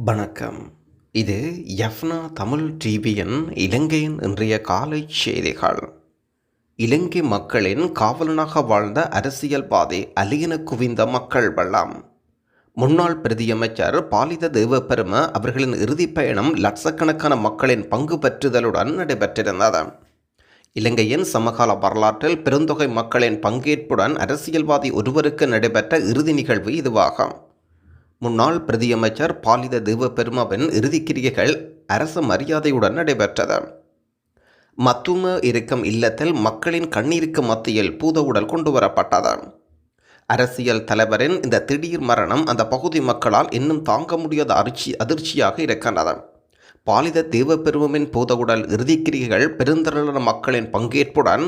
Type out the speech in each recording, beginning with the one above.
வணக்கம். இது யஃப்னா தமிழ் டிவியின் இலங்கையின் இன்றைய காலை செய்திகள். இலங்கை மக்களின் காவலனாக வாழ்ந்த அரசியல்வாதி அலியன குவிந்த மக்கள் வள்ளம். முன்னாள் பிரதியமைச்சர் பாலித தேவபெரும அவர்களின் இறுதிப் பயணம் லட்சக்கணக்கான மக்களின் பங்கு பெற்றுதலுடன் நடைபெற்றிருந்தது. இலங்கையின் சமகால வரலாற்றில் பெருந்தொகை மக்களின் பங்கேற்புடன் அரசியல்வாதி ஒருவருக்கு நடைபெற்ற இறுதி நிகழ்வு இதுவாகும். முன்னாள் பிரதியமைச்சர் பாலித தேவபெருமாவின் இறுதிக்கிரியைகள் அரச மரியாதையுடன் நடைபெற்றது. மத்தும இருக்கும் இல்லத்தில் மக்களின் கண்ணீருக்கு மத்தியில் பூதவுடல் கொண்டு வரப்பட்டது. அரசியல் தலைவரின் இந்த திடீர் மரணம் அந்த பகுதி மக்களால் இன்னும் தாங்க முடியாத அதிர்ச்சி அதிர்ச்சியாக இருக்கின்றது. பாலித தேவபெருமமின் பூதவுடல் இறுதிக்கிரிகைகள் பெருந்திரளான மக்களின் பங்கேற்புடன்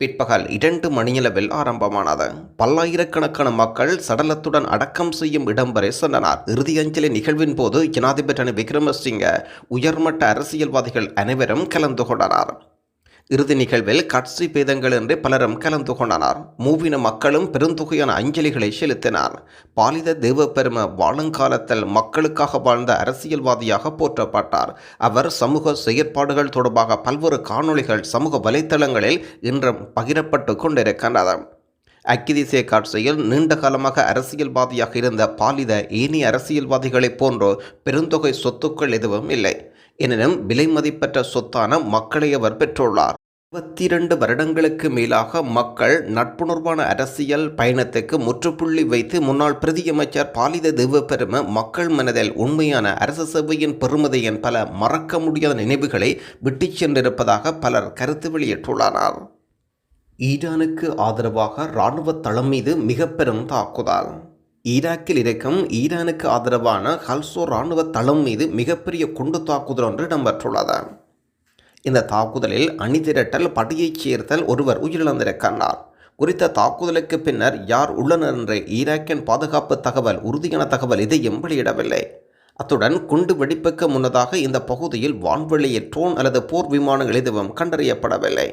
பிற்பகல் இரண்டு மணியளவில் ஆரம்பமானது. பல்லாயிரக்கணக்கான மக்கள் சடலத்துடன் அடக்கம் செய்யும் இடம் வரை சென்றனர் இறுதி அஞ்சலி நிகழ்வின் போது ஜனாதிபதி ரணில் விக்ரமசிங்க உயர்மட்ட அரசியல்வாதிகள் அனைவரும் கலந்து கொண்டனர். இறுதி நிகழ்வில் கட்சி பேதங்கள் என்று பலரும் கலந்து கொண்டனர். மூவின மக்களும் பெருந்தொகையான அஞ்சலிகளை செலுத்தினார். பாலித தேவப்பெரும வாழுங்காலத்தில் மக்களுக்காக வாழ்ந்த அரசியல்வாதியாக போற்றப்பட்டார். அவர் சமூக செயற்பாடுகள் தொடர்பாக பல்வேறு காணொளிகள் சமூக வலைத்தளங்களில் இன்றும் பகிரப்பட்டு கொண்டிருக்கின்றன. அக்கிதிசே காட்சியில் நீண்ட காலமாக அரசியல்வாதியாக இருந்த பாலித ஏனிய அரசியல்வாதிகளைப் போன்றோ பெருந்தொகை சொத்துக்கள் எதுவும் இல்லை. எனினும் விலை மதிப்பற்ற சொத்தான மக்களை அவர் பெற்றுள்ளார். இருபத்தி இரண்டு வருடங்களுக்கு மேலாக மக்கள் நட்புணர்வான அரசியல் பயணத்துக்கு முற்றுப்புள்ளி வைத்து முன்னாள் பிரதியமைச்சர் பாலித தேவபெரும மக்கள் மனதில் உண்மையான அரசு சேவையின் பெருமதியின் பல மறக்க முடியாத நினைவுகளை விட்டுச் சென்றிருப்பதாக பலர் கருத்து வெளியிட்டுள்ளனர். ஈரானுக்கு ஆதரவாக இராணுவ தளம் மீது மிக பெரும் தாக்குதல். ஈராக்கில் இருக்கும் ஈரானுக்கு ஆதரவான ஹல்சோ இராணுவ தளம் மீது மிகப்பெரிய குண்டு தாக்குதல் ஒன்று இடம்பெற்றுள்ளது. இந்த தாக்குதலில் அணிதிரட்டல் படையைச் சேர்த்தல் ஒருவர் உயிரிழந்திருக்கின்றார் குறித்த தாக்குதலுக்கு பின்னர் யார் உள்ளனர் என்று ஈராக்கின் பாதுகாப்பு தகவல் உறுதியான தகவல் எதையும் வெளியிடவில்லை. அத்துடன் குண்டு வெடிப்புக்கு முன்னதாக இந்த பகுதியில் வான்வெளியில் ட்ரோன் அல்லது போர் விமானங்கள் எதுவும் கண்டறியப்படவில்லை.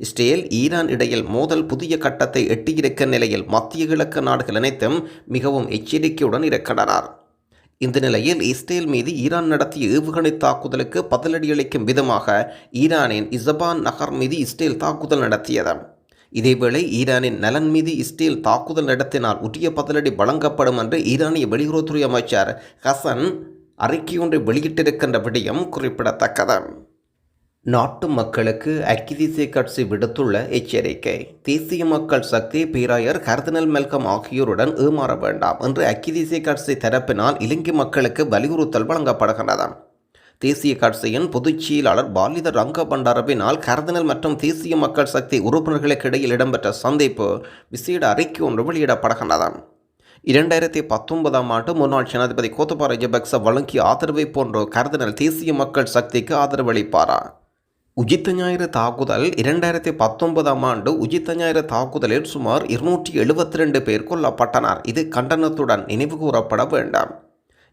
இஸ்ரேல் ஈரான் இடையில் மோதல் புதிய கட்டத்தை எட்டியிருக்க நிலையில் மத்திய கிழக்கு நாடுகள் அனைத்தும் மிகவும் எச்சரிக்கையுடன் இருக்கின்றனர் இந்த நிலையில் இஸ்ரேல் மீது ஈரான் நடத்திய ஏவுகணை தாக்குதலுக்கு பதிலடியளிக்கும் விதமாக ஈரானின் இசபான் நகர் மீது இஸ்ரேல் தாக்குதல் நடத்தியது. இதேவேளை ஈரானின் நலன் மீது இஸ்ரேல் தாக்குதல் நடத்தினால் உரிய பதிலடி வழங்கப்படும் என்று ஈரானிய வெளியுறவுத்துறை அமைச்சர் ஹசன் அறிக்கையொன்றை வெளியிட்டிருக்கின்ற விடயம் குறிப்பிடத்தக்கது. நாட்டு மக்களுக்கு அக்கிதிசை கட்சி விடுத்துள்ள எச்சரிக்கை. தேசிய மக்கள் சக்தி பேராயர் கர்தினல் மெல்கம் ஆகியோருடன் ஏமாற வேண்டாம் என்று அக்கிதிசை கட்சி தரப்பினால் இலங்கை மக்களுக்கு வலியுறுத்தல் வழங்கப்படுகின்றது தேசிய கட்சியின் பொதுச் செயலாளர் பாலித ரங்க பண்டாரவினால் கர்தினல் மற்றும் தேசிய மக்கள் சக்தி உறுப்பினர்களுக்கு இடையில் இடம்பெற்ற சந்திப்பு விசேட அறிக்கை ஒன்று வெளியிடப்படுகின்றது இரண்டாயிரத்தி பத்தொன்பதாம் ஆண்டு முன்னாள் ஜனாதிபதி கோத்தபா ராஜபக்ச வழங்கிய ஆதரவை போன்று கர்தினல் தேசிய மக்கள் சக்திக்கு ஆதரவளிப்பாரா உஜித்த ஞாயிறு தாக்குதல் இரண்டாயிரத்தி பத்தொன்பதாம் ஆண்டு உஜித்த ஞாயிறு தாக்குதலில் சுமார் இருநூற்றி எழுபத்தி ரெண்டு பேர் கொல்லப்பட்டனர். இது கண்டனத்துடன் நினைவு கூறப்பட வேண்டாம்.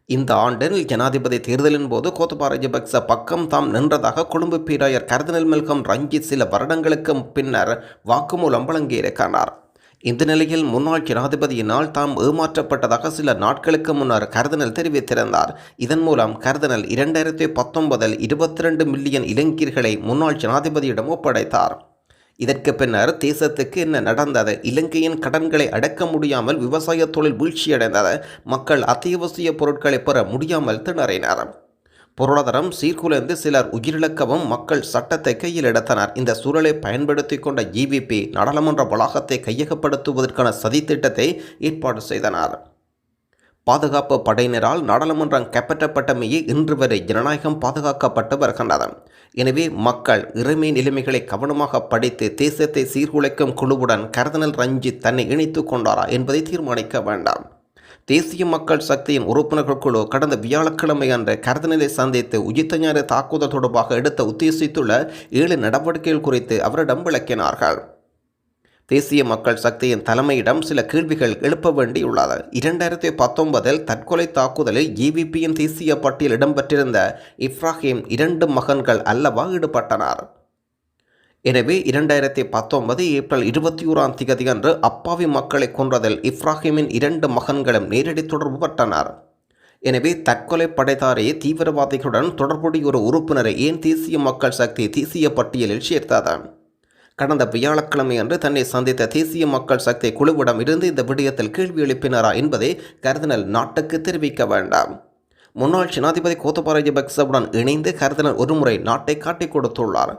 இந்த ஆண்டில் ஜனாதிபதி தேர்தலின் போது கோத்தபா ராஜபக்ச பக்கம் தாம் நின்றதாக கொழும்பு பேராயர் கர்தனல் மெல்கம் ரஞ்சித் சில வருடங்களுக்கு பின்னர் வாக்குமூலம் வழங்கியிருக்கிறார். இந்த நிலையில் முன்னாள் ஜனாதிபதியினால் தாம் ஏமாற்றப்பட்டதாக சில நாட்களுக்கு முன்னர் கர்தனல் தெரிவித்திருந்தார். இதன் மூலம் கர்தனல் இரண்டாயிரத்தி பத்தொன்பதில் இருபத்தி ரெண்டு மில்லியன் இளைஞர்களை முன்னாள் ஜனாதிபதியிடம் ஒப்படைத்தார். இதற்கு பின்னர் தேசத்துக்கு என்ன நடந்தது? இலங்கையின் கடன்களை அடக்க முடியாமல் விவசாய தொழில் வீழ்ச்சியடைந்தது. மக்கள் அத்தியாவசிய பொருட்களை பெற முடியாமல் திணறினர். பொருளாதாரம் சீர்குலைந்து சிலர் உயிரிழக்கவும் மக்கள் சட்டத்தை கையில் எடுத்தனர். இந்த சூழலை பயன்படுத்தி கொண்ட ஜிவிபி நாடாளுமன்ற வளாகத்தை கையகப்படுத்துவதற்கான சதித்திட்டத்தை ஏற்பாடு செய்தனர். பாதுகாப்பு படையினரால் நாடாளுமன்றம் கைப்பற்றப்பட்டமையே இன்று வரை ஜனநாயகம் பாதுகாக்கப்பட்டு வருகின்றது. எனவே மக்கள் இறைமை நிலைமைகளை கவனமாக படித்து தேசத்தை சீர்குலைக்கும் குழுவுடன் கர்தனல் ரஞ்சித் தன்னை இணைத்துக் கொண்டாரா என்பதை தீர்மானிக்க வேண்டாம். தேசிய மக்கள் சக்தியின் உறுப்பினர்கள் குழு கடந்த வியாழக்கிழமை அன்று கருதநிலை சந்தித்து உயிர்த்த தாக்குதல் தொடர்பாக எடுத்த உத்தேசித்துள்ள ஏழு நடவடிக்கைகள் குறித்து அவரிடம் விளக்கினார்கள். தேசிய மக்கள் சக்தியின் தலைமையிடம் சில கேள்விகள் எழுப்ப வேண்டியுள்ளது. இரண்டாயிரத்தி பத்தொன்பதில் தற்கொலை தாக்குதலில் ஏவிபியின் தேசிய பட்டியல் இடம்பெற்றிருந்த இப்ராஹிம் இரண்டு மகன்கள் அல்லவா ஈடுபட்டனர். எனவே இரண்டாயிரத்தி பத்தொன்பது ஏப்ரல் இருபத்தி ஓராம் திகதி அன்று அப்பாவி மக்களை கொன்றதில் இப்ராஹிமின் இரண்டு மகன்களும் நேரடி தொடர்பு பட்டனர். எனவே தற்கொலை படைதாரே தீவிரவாதிகளுடன் தொடர்புடைய ஒரு உறுப்பினரை ஏன் தேசிய மக்கள் சக்தி தேசிய பட்டியலில் சேர்த்தது? கடந்த வியாழக்கிழமை அன்று தன்னை சந்தித்த தேசிய மக்கள் சக்தி குழுவிடம் இருந்து இந்த விடயத்தில் கேள்வி எழுப்பினாரா என்பதை கருதினல் நாட்டுக்கு தெரிவிக்க வேண்டாம். முன்னாள் ஜனாதிபதி கோத்தபாரஜபக்சவுடன் இணைந்து கருதினர் ஒருமுறை நாட்டை காட்டிக் கொடுத்துள்ளார்.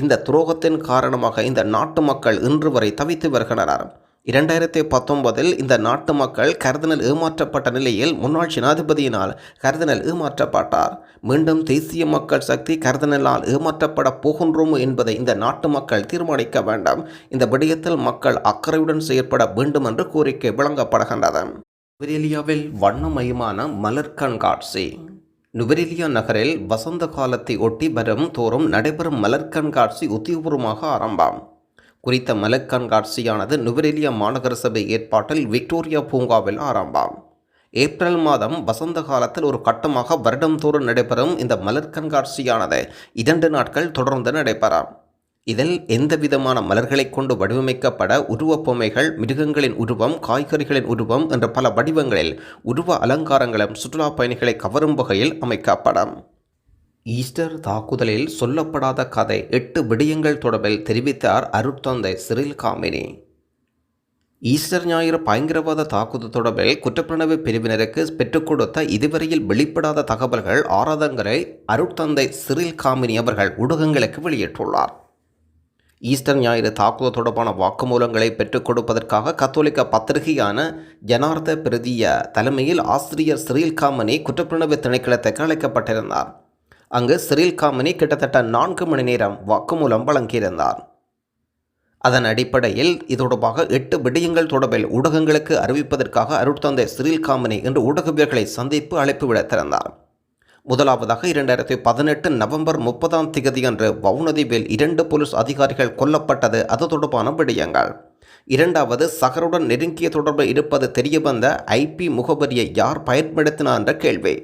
இந்த துரோகத்தின் காரணமாக இந்த நாட்டு மக்கள் இன்று வரை தவித்து வருகின்றனர். இரண்டாயிரத்தி பத்தொன்பதில் இந்த நாட்டு மக்கள் கருதினல் ஏமாற்றப்பட்ட நிலையில் முன்னாள் ஜனாதிபதியினால் கருதினல் ஏமாற்றப்பட்டார். மீண்டும் தேசிய மக்கள் சக்தி கருதினலால் ஏமாற்றப்பட போகின்றோம் என்பதை இந்த நாட்டு மக்கள் தீர்மானிக்க வேண்டும். இந்த விடயத்தில் மக்கள் அக்கறையுடன் செயற்பட வேண்டும் என்று கோரிக்கை வழங்கப்படுகின்றது. நுவரெலியாவில் வண்ணமயமான மலர் கண்காட்சி. நுவரெலியா நகரில் வசந்த காலத்தை ஒட்டி வரும் தோறும் நடைபெறும் மலர் கண்காட்சி உத்தியபூர்வமாக ஆரம்பம். குறித்த மலர் கண்காட்சியானது நுவரெலியா மாநகர சபை ஏற்பாட்டில் விக்டோரியா பூங்காவில் ஆரம்பம். ஏப்ரல் மாதம் வசந்த காலத்தில் ஒரு கட்டமாக வருடந்தோறும் நடைபெறும் இந்த மலர் கண்காட்சியானது இரண்டு நாட்கள் தொடர்ந்து நடைபெறும். இதில் எந்த விதமான மலர்களை கொண்டு வடிவமைக்கப்பட உருவப்பொம்மைகள் மிருகங்களின் உருவம் காய்கறிகளின் உருவம் என்ற பல வடிவங்களில் உருவ அலங்காரங்களும் சுற்றுலா பயணிகளை கவரும் வகையில் அமைக்கப்படும். ஈஸ்டர் தாக்குதலில் சொல்லப்படாத கதை எட்டு விடயங்கள் தொடர்பில் தெரிவித்தார் அருட்தந்தை சிறில் காமினி. ஈஸ்டர் ஞாயிறு பயங்கரவாத தாக்குதல் தொடர்பில் குற்றப்புலனாய்வு பிரிவினருக்கு பெற்றுக் கொடுத்த இதுவரையில் வெளிப்படாத தகவல்கள் ஆராதங்களை அருட்தந்தை சிறில் காமினி அவர்கள் ஊடகங்களுக்கு வெளியிட்டுள்ளார். ஈஸ்டர் ஞாயிறு தாக்குதல் தொடர்பான வாக்குமூலங்களை பெற்றுக் கொடுப்பதற்காக கத்தோலிக்க பத்திரிகையான ஜனார்த பிரதிய தலைமையில் ஆசிரியர் சிறில் காமனி குற்றப்புலனாய்வு திணைக்களத்துக்கு அழைக்கப்பட்டிருந்தார். அங்கு சிறில் காமனி கிட்டத்தட்ட நான்கு மணி நேரம் வாக்குமூலம் வழங்கியிருந்தார். அதன் அடிப்படையில் இது தொடர்பாக எட்டு விடயங்கள் தொடர்பில் ஊடகங்களுக்கு அறிவிப்பதற்காக அருட்தந்தை சிறில் காமனி இன்று ஊடகவியர்களை சந்திப்பு அழைப்பு விடுத்திருந்தார். முதலாவதாக இரண்டாயிரத்தி பதினெட்டு நவம்பர் முப்பதாம் திகதியன்று வவுனதீவில் இரண்டு போலீஸ் அதிகாரிகள் கொல்லப்பட்டது. அது தொடர்பான விடயங்கள். இரண்டாவது சகருடன் நெருங்கிய தொடர்பு இருப்பது தெரியவந்த ஐபி முகவரியை யார் பயன்படுத்தினார் என்ற கேள்வி.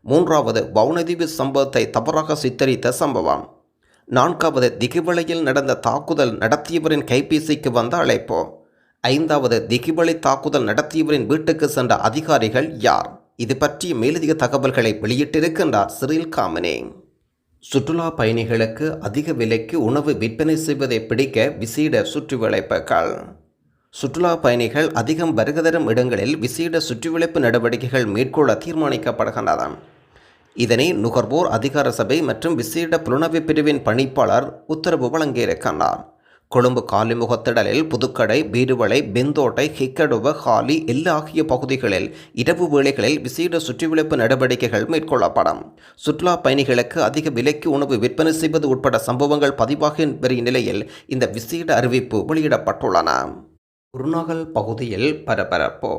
மூன்றாவது வவுனதீவு சம்பவத்தை தவறாக சித்தரித்த சம்பவம். நான்காவது திகிவளையில் நடந்த தாக்குதல் நடத்தியவரின் கைபேசிக்கு வந்த அழைப்பு. ஐந்தாவது திகிவளை தாக்குதல் நடத்தியவரின் வீட்டுக்கு சென்ற அதிகாரிகள் யார்? இது பற்றிய மேலதிக தகவல்களை வெளியிட்டிருக்கின்றார் சிறில் காமனே. சுற்றுலா பயணிகளுக்கு அதிக விலைக்கு உணவு விற்பனை செய்வதை பிடிக்க விசேட சுற்றுவளைப்புகள். சுற்றுலா பயணிகள் அதிகம் வருகை தரும் இடங்களில் விசேட சுற்றுவளைப்பு நடவடிக்கைகள் மேற்கொள்ள தீர்மானிக்கப்படுகின்றன. இதனை நுகர்வோர் அதிகார சபை மற்றும் விசேட புலனவி பிரிவின் பணிப்பாளர் உத்தரவு வழங்கியிருக்கின்றார். கொழும்பு காலிமுகத்திடலில் புதுக்கடை பீருவளை பெந்தோட்டை ஹிக்கடுவ ஹாலி எல் ஆகிய பகுதிகளில் இரவு வேளைகளில் விசேட சுற்றிவிழப்பு நடவடிக்கைகள் மேற்கொள்ளப்படும். சுற்றுலா பயணிகளுக்கு அதிக விலைக்கு உணவு விற்பனை செய்வது உட்பட சம்பவங்கள் பதிவாகி வரும் நிலையில் இந்த விசேட அறிவிப்பு வெளியிடப்பட்டுள்ளன. குருநகல் பகுதியில் பரபரப்பு.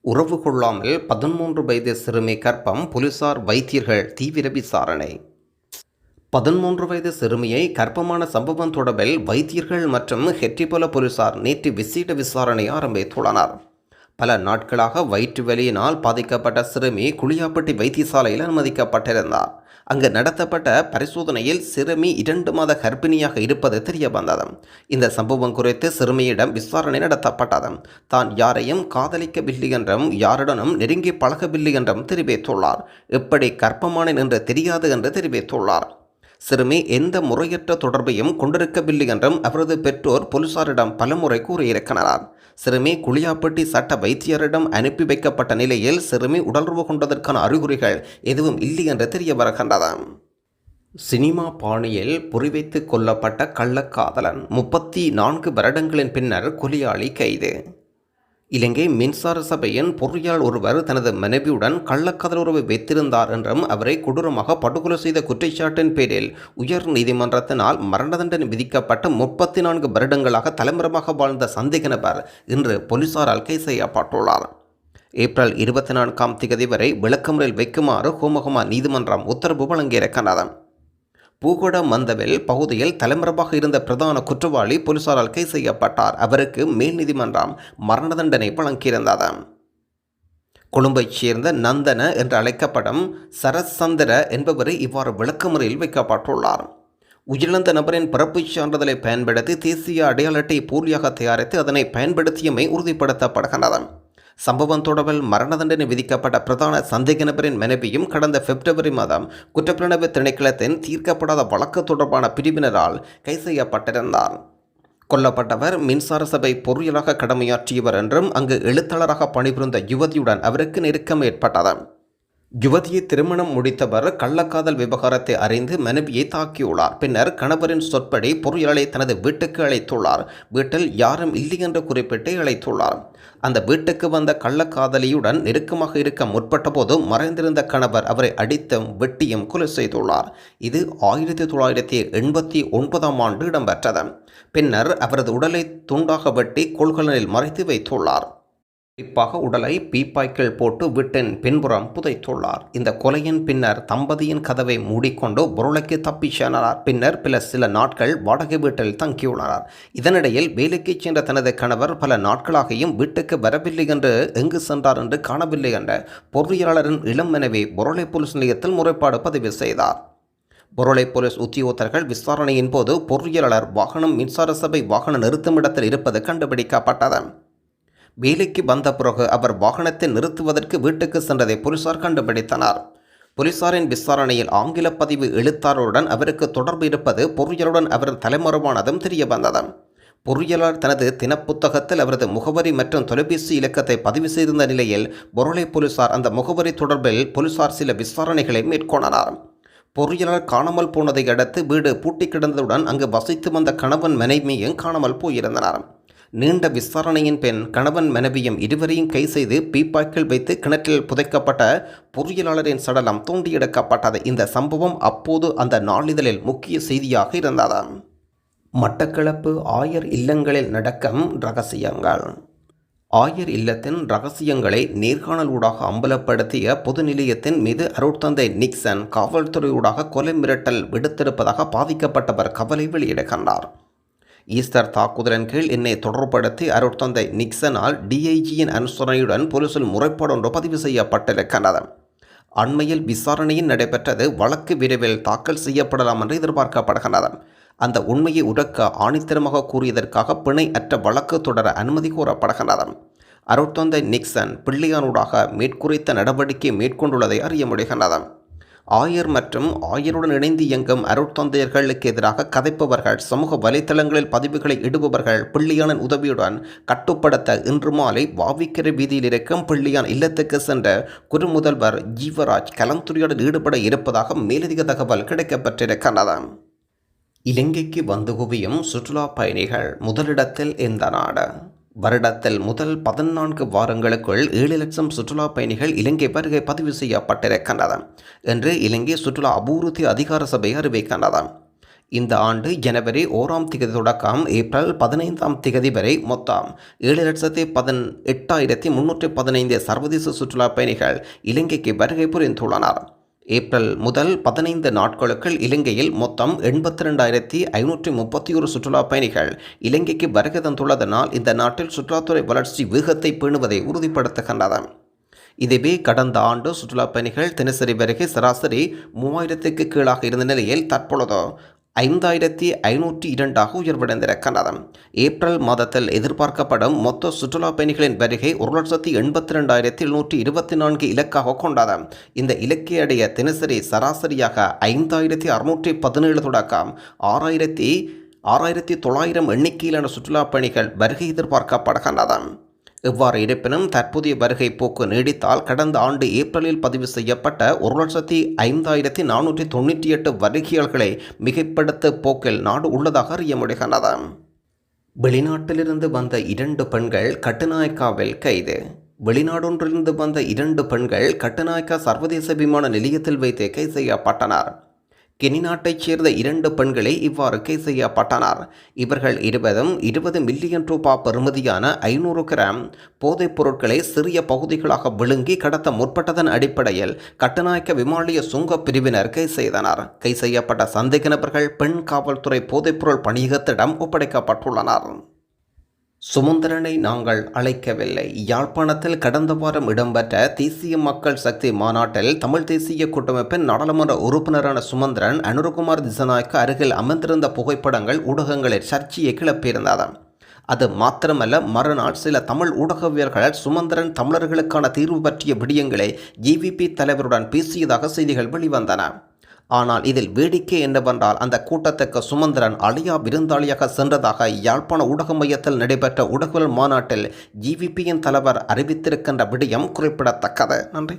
உறவு கொள்ளாமல் பதிமூன்று வயது சிறுமி கற்பம் போலீசார் வைத்தியர்கள் தீவிர விசாரணை. பதிமூன்று வயது சிறுமியை கர்ப்பமான சம்பவம் தொடர்பில் வைத்தியர்கள் மற்றும் ஹெட்டிபோல போலீசார் நேற்று விசேட விசாரணை ஆரம்பித்துள்ளனர். பல நாட்களாக வயிற்று வலியினால் பாதிக்கப்பட்ட சிறுமி குளியாப்பட்டி வைத்தியசாலையில் அனுமதிக்கப்பட்டிருந்தார். அங்கு நடத்தப்பட்ட பரிசோதனையில் சிறுமி இரண்டு மாத கர்ப்பிணியாக இருப்பது தெரிய வந்தது இந்த சம்பவம் குறித்து சிறுமியிடம் விசாரணை நடத்தப்பட்டது. தான் யாரையும் காதலிக்கவில்லை என்றும் யாருடனும் நெருங்கி பழகவில்லை என்றும் தெரிவித்துள்ளார். எப்படி கர்ப்பமானேன் என்று தெரியாது என்று தெரிவித்துள்ளார். சிறுமி எந்த முறையற்ற தொடர்பையும் கொண்டிருக்கவில்லை என்றும் அவரது பெற்றோர் போலீசாரிடம் பலமுறை கூறியிருக்கிறார். சிறுமி குளியாப்பட்டி சட்ட வைத்தியரிடம் அனுப்பி வைக்கப்பட்ட நிலையில் சிறுமி உடலுறவு கொண்டதற்கான அறிகுறிகள் எதுவும் இல்லை என்று தெரிய வருகின்றது சினிமா பாணியில் குறிவைத்து கொல்லப்பட்ட கள்ளக்காதலன் முப்பத்தி நான்கு வருடங்களின் பின்னர் கொலியாளி கைது. இலங்கை மின்சார சபையின் பொறியாளர் ஒருவர் தனது மனைவியுடன் கள்ளக்காதல் உறவு வைத்திருந்தார் என்றும் அவரை கொடூரமாக படுகொலை செய்த குற்றச்சாட்டின் பேரில் உயர் நீதிமன்றத்தினால் மரண தண்டனை விதிக்கப்பட்ட முப்பத்தி நான்கு வருடங்களாக தலைமுறையாக வாழ்ந்த சந்தேக நபர் இன்று போலீசாரால் கைது செய்யப்பட்டுள்ளார். ஏப்ரல் இருபத்தி நான்காம் திகதி வரை விளக்கமுறையில் வைக்குமாறு ஹோமகுமா நீதிமன்றம் உத்தரவு வழங்கியிருக்கிறது. பூகோட மந்தவில் பகுதியில் தலைமறைவாக இருந்த பிரதான குற்றவாளி போலீசாரால் கைது செய்யப்பட்டார். அவருக்கு மேல் நீதிமன்றம் மரண தண்டனை வழங்கியிருந்தது. கொழும்பைச் சேர்ந்த நந்தன என்று அழைக்கப்படும் சரசந்திர என்பவர் இவ்வாறு விளக்கமுறையில் வைக்கப்பட்டுள்ளார். உயிரிழந்த நபரின் பிறப்புச் சான்றிதழை பயன்படுத்தி தேசிய அடையாள அட்டை போலியாக தயாரித்து அதனை பயன்படுத்தியமை உறுதிப்படுத்தப்படுகின்றது. சம்பவம் தொடர்பில் மரண தண்டனை விதிக்கப்பட்ட பிரதான சந்தேக நபரின் மனைவியும் கடந்த பிப்ரவரி மாதம் குற்றப்புலனாய்வு திணைக்களத்தின் தீர்க்கப்படாத வழக்கு தொடர்பான பிரிவினரால் கைது செய்யப்பட்டிருந்தார். கொல்லப்பட்டவர் மின்சார சபை பொறியியலாக கடமையாற்றியவர் என்றும் அங்கு எழுத்தாளராக பணிபுரிந்த யுவதியுடன் அவருக்கு நெருக்கம் ஏற்பட்டது. யுவதியை திருமணம் முடித்தவர் கள்ளக்காதல் விவகாரத்தை அறிந்து மனைவியை தாக்கியுள்ளார். பின்னர் கணவரின் சொற்படி பொறியியலை தனது வீட்டுக்கு அழைத்துள்ளார். வீட்டில் யாரும் இல்லை என்று குறிப்பிட்டு அழைத்துள்ளார். அந்த வீட்டுக்கு வந்த கள்ளக்காதலியுடன் நெருக்கமாக இருக்க முற்பட்டபோது மறைந்திருந்த கணவர் அவரை அடித்தும் வெட்டியும் கொலை செய்துள்ளார். இது ஆயிரத்தி தொள்ளாயிரத்தி எண்பத்தி ஒன்பதாம் ஆண்டு இடம்பெற்றது. பின்னர் அவரது உடலை துண்டாக வெட்டி கொள்கலனில் மறைத்து வைத்துள்ளார். குறிப்பாக உடலை பீப்பாய்க்கள் போட்டு வீட்டின் பின்புறம் புதைத்துள்ளார். இந்த கொலையின் பின்னர் தம்பதியின் கதவை மூடிக்கொண்டு பொருளைக்கு தப்பிச் சென்றார். பின்னர் பில சில நாட்கள் வாடகை வீட்டில் தங்கியுள்ளனர் இதனிடையில் வேலைக்கு சென்ற தனது கணவர் பல நாட்களாகியும் வீட்டுக்கு வரவில்லை என்று எங்கு சென்றார் என்று காணவில்லை என்ற பொறியியலாளரின் இளம் மனைவி பொருளை போலீஸ் நிலையத்தில் முறைப்பாடு பதிவு செய்தார். பொருளை போலீஸ் உத்தியோகத்தர்கள் விசாரணையின் போது பொறியியலாளர் வாகனம் மின்சார சபை வாகன நிறுத்துமிடத்தில் இருப்பது கண்டுபிடிக்கப்பட்டது. வேலைக்கு வந்த பிறகு அவர் வாகனத்தை நிறுத்துவதற்கு வீட்டுக்கு சென்றதை போலீசார் கண்டுபிடித்தனர். போலீசாரின் விசாரணையில் ஆங்கில பதிவு எழுத்தாளருடன் அவருக்கு தொடர்பு இருப்பது பொறியியலுடன் அவர் தலைமறைவானதும் தெரிய வந்தது பொறியியலாளர் தனது தினப்புத்தகத்தில் அவரது முகவரி மற்றும் தொலைபேசி இலக்கத்தை பதிவு செய்திருந்த நிலையில் பொருளை போலீசார் அந்த முகவரி தொடர்பில் போலீசார் சில விசாரணைகளை மேற்கொண்டனர். பொறியியலாளர் காணாமல் போனதை அடுத்து வீடு பூட்டி கிடந்ததுடன் அங்கு வசித்து வந்த கணவன் மனைவியும் காணாமல் போயிருந்தனர். நீண்ட விசாரணையின் பின் கணவன் மனைவியும் இருவரையும் கை செய்து பீப்பாய்க்கில் வைத்து கிணற்றில் புதைக்கப்பட்ட பொறியியலாளரின் சடலம் தோண்டி எடுக்கப்பட்டது இந்த சம்பவம் அப்போது அந்த நாளிதழில் முக்கிய செய்தியாக இருந்தது. மட்டக்களப்பு ஆயர் இல்லங்களில் நடக்கும் ரகசியங்கள். ஆயர் இல்லத்தின் ரகசியங்களை நேர்காணலூடாக அம்பலப்படுத்திய பொது நிலையத்தின் மீது அருட்தந்தை நிக்சன் காவல்துறையூடாக கொலை மிரட்டல் விடுத்திருப்பதாக பாதிக்கப்பட்டவர் கவலை வெளியிடுகின்றார். ஈஸ்டர் தாக்குதலின் கீழ் என்னை தொடர்படுத்தி அருட்தந்தை நிக்சனால் டிஐஜியின் அனுசரணையுடன் போலீசில் முறைப்பாடு ஒன்று பதிவு செய்யப்பட்டிருக்கின்றது அண்மையில் விசாரணையில் நடைபெற்றது வழக்கு விரைவில் தாக்கல் செய்யப்படலாம் என்று எதிர்பார்க்கப்படுகின்றது அந்த உண்மையை உடக்க ஆணித்தரமாக கூறியதற்காக பிணை அற்ற வழக்கு தொடர அனுமதி கோரப்படுகின்றது அருட்தந்தை நிக்சன் பிள்ளையானூடாக மேற்குறித்த நடவடிக்கை மேற்கொண்டுள்ளதை அறிய முடிகின்றது ஆயர் மற்றும் ஆயருடன் இணைந்து இயங்கும் அருட்தந்தையர்களுக்கு எதிராக கதைப்பவர்கள் சமூக வலைத்தளங்களில் பதிவுகளை இடுபவர்கள் பிள்ளையானின் உதவியுடன் கட்டுப்படுத்த இன்று மாலை வாவிக்கரை வீதியில் இருக்கும் பிள்ளையான் இல்லத்துக்கு சென்ற குறுமுதல்வர் ஜீவராஜ் கலந்துரையாடல் ஈடுபட இருப்பதாக மேலதிக தகவல் கிடைக்கப்பட்டிருக்கிறது. இலங்கைக்கு வந்து குவியும் சுற்றுலா பயணிகள் முதலிடத்தில் இந்த நாடு. வருடத்தில் முதல் பதினான்கு வாரங்களுக்குள் ஏழு லட்சம் சுற்றுலா பயணிகள் இலங்கை வருகை பதிவு செய்யப்பட்டிருக்கின்றது என்று இலங்கை சுற்றுலா அபிவிருத்தி அதிகார சபை அறிவிக்கின்றது. இந்த ஆண்டு ஜனவரி ஓராம் திகதி தொடக்கம் ஏப்ரல் பதினைந்தாம் திகதி வரை மொத்தம் ஏழு லட்சத்தி பதின் எட்டாயிரத்தி முன்னூற்றி பதினைந்து சர்வதேச சுற்றுலா பயணிகள் இலங்கைக்கு வருகை புரிந்துள்ளனர். ஏப்ரல் முதல் பதினைந்து நாட்களுக்குள் இலங்கையில் மொத்தம் எண்பத்தி ரெண்டாயிரத்தி ஐநூற்றி முப்பத்தி ஒரு சுற்றுலா பயணிகள் இலங்கைக்கு வருகை தந்துள்ளதனால் இந்த நாட்டில் சுற்றுலாத்துறை வளர்ச்சி வேகத்தை பேணுவதை உறுதிப்படுத்துகின்றது இதுவே கடந்த ஆண்டு சுற்றுலா பயணிகள் தினசரி வருகை சராசரி மூவாயிரத்துக்கு கீழாக இருந்த நிலையில் தற்பொழுது ஐந்தாயிரத்தி ஐநூற்றி இரண்டாக உயர்வடைந்திருக்கின்றது ஏப்ரல் மாதத்தில் எதிர்பார்க்கப்படும் மொத்த சுற்றுலா பயணிகளின் வருகை ஒரு லட்சத்தி எண்பத்தி ரெண்டாயிரத்தி எழுநூற்றி இருபத்தி நான்கு இலக்காக கொண்டது. இந்த இலக்கை அடைய தினசரி சராசரியாக ஐந்தாயிரத்தி அறுநூற்றி பதினேழு தொடக்கம் ஆறாயிரத்தி ஆறாயிரத்தி தொள்ளாயிரம் எண்ணிக்கையிலான சுற்றுலா பயணிகள் வருகை எதிர்பார்க்கப்படுகின்றன. இவ்வாறு இருப்பினும் தற்போதைய வருகை போக்கு நீடித்தால் கடந்த ஆண்டு ஏப்ரலில் பதிவு செய்யப்பட்ட ஒரு லட்சத்தி ஐந்தாயிரத்தி நானூற்றி தொண்ணூற்றி எட்டு வருகையாளர்களை மிகைப்படுத்த போக்கில் நாடு உள்ளதாக அறிய முடிகிறது வெளிநாட்டிலிருந்து வந்த இரண்டு பெண்கள் கட்டுநாயக்காவில் கைது. வெளிநாடொன்றிலிருந்து வந்த இரண்டு பெண்கள் கட்டுநாயக்கா சர்வதேச விமான நிலையத்தில் வைத்து கைது செய்யப்பட்டனர். கெனி நாட்டைச் சேர்ந்த இரண்டு பெண்களே இவ்வாறு கைது செய்யப்பட்டனர். இவர்கள் இருவரும் இருபது மில்லியன் ரூபா பெறுமதியான ஐநூறு கிராம் போதைப் பொருட்களை சிறிய பகுதிகளாக விழுங்கி கடத்த முற்பட்டதன் அடிப்படையில் கட்டுநாயக்க விமானிய சுங்க பிரிவினர் கைது செய்தனர். கைது செய்யப்பட்ட சந்தேக நபர்கள் பெண் காவல்துறை போதைப்பொருள் பணியகத்திடம் ஒப்படைக்கப்பட்டுள்ளனர். சுமந்திரனை நாங்கள் அழைக்கவில்லை. யாழ்ப்பாணத்தில் கடந்த வாரம் இடம்பெற்ற தேசிய மக்கள் சக்தி மாநாட்டில் தமிழ் தேசிய கூட்டமைப்பின் நாடாளுமன்ற உறுப்பினரான சுமந்திரன் அனுரகுமார் திசநாயக்க அருகில் அமர்ந்திருந்த புகைப்படங்கள் ஊடகங்களில் சர்ச்சையை கிளப்பியிருந்தது அது மாத்திரமல்ல மறுநாள் சில தமிழ் ஊடகவியர்கள் சுமந்திரன் தமிழர்களுக்கான தீர்வு பற்றிய விடயங்களை ஜிவிபி தலைவருடன் பேசியதாக செய்திகள் வெளிவந்தன. ஆனால் இதில் வேடிக்கை என்னவென்றால் அந்த கூட்டத்துக்கு சுமந்திரன் அழியா விருந்தாளியாக சென்றதாக யாழ்ப்பாண ஊடக மையத்தில் நடைபெற்ற ஊடகவியல் மாநாட்டில் ஜிவிபியின் தலைவர் அறிவித்திருக்கின்ற விடயம் குறிப்பிடத்தக்கது. நன்றி.